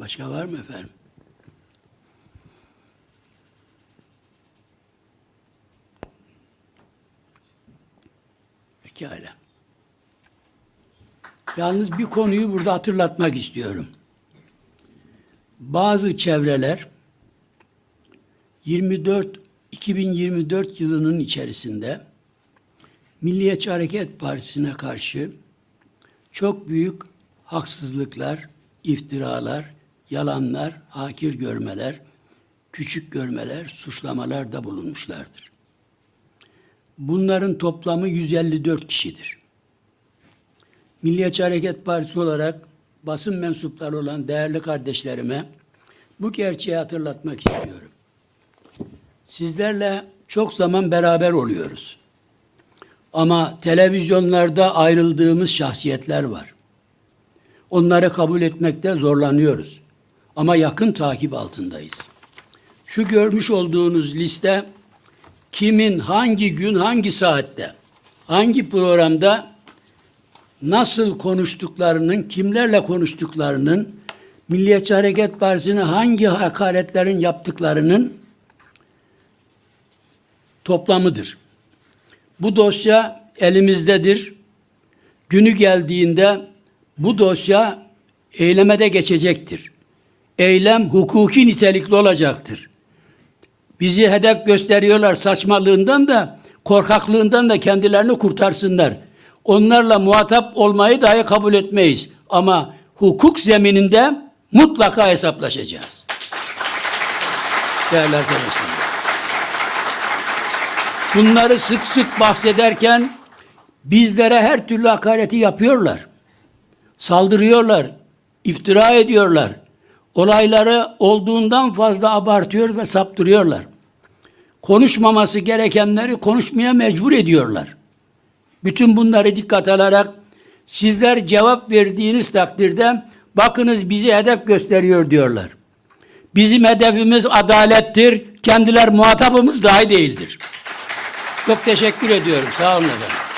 Başka var mı efendim? Pekala. Yalnız bir konuyu burada hatırlatmak istiyorum. Bazı çevreler 24 2024 yılının içerisinde Milliyetçi Hareket Partisi'ne karşı çok büyük haksızlıklar, iftiralar, yalanlar, hakir görmeler, küçük görmeler, suçlamalar da bulunmuşlardır. Bunların toplamı 154 kişidir. Milliyetçi Hareket Partisi olarak basın mensupları olan değerli kardeşlerime bu gerçeği hatırlatmak istiyorum. Sizlerle çok zaman beraber oluyoruz. Ama televizyonlarda ayrıldığımız şahsiyetler var. Onları kabul etmekte zorlanıyoruz. Ama yakın takip altındayız. Şu görmüş olduğunuz liste kimin hangi gün hangi saatte hangi programda nasıl konuştuklarının, kimlerle konuştuklarının, Milliyetçi Hareket Partisi'ne hangi hakaretlerin yaptıklarının toplamıdır. Bu dosya elimizdedir. Günü geldiğinde bu dosya eyleme de geçecektir. Eylem hukuki nitelikli olacaktır. Bizi hedef gösteriyorlar saçmalığından da korkaklığından da kendilerini kurtarsınlar. Onlarla muhatap olmayı dahi kabul etmeyiz. Ama hukuk zemininde mutlaka hesaplaşacağız. Değerli arkadaşlar. Bunları sık sık bahsederken bizlere her türlü hakareti yapıyorlar. Saldırıyorlar, iftira ediyorlar. Olayları olduğundan fazla abartıyor ve saptırıyorlar. Konuşmaması gerekenleri konuşmaya mecbur ediyorlar. Bütün bunları dikkat alarak sizler cevap verdiğiniz takdirde bakınız bizi hedef gösteriyor diyorlar. Bizim hedefimiz adalettir. Kendiler muhatabımız dahi değildir. Çok teşekkür ediyorum. Sağ olun efendim.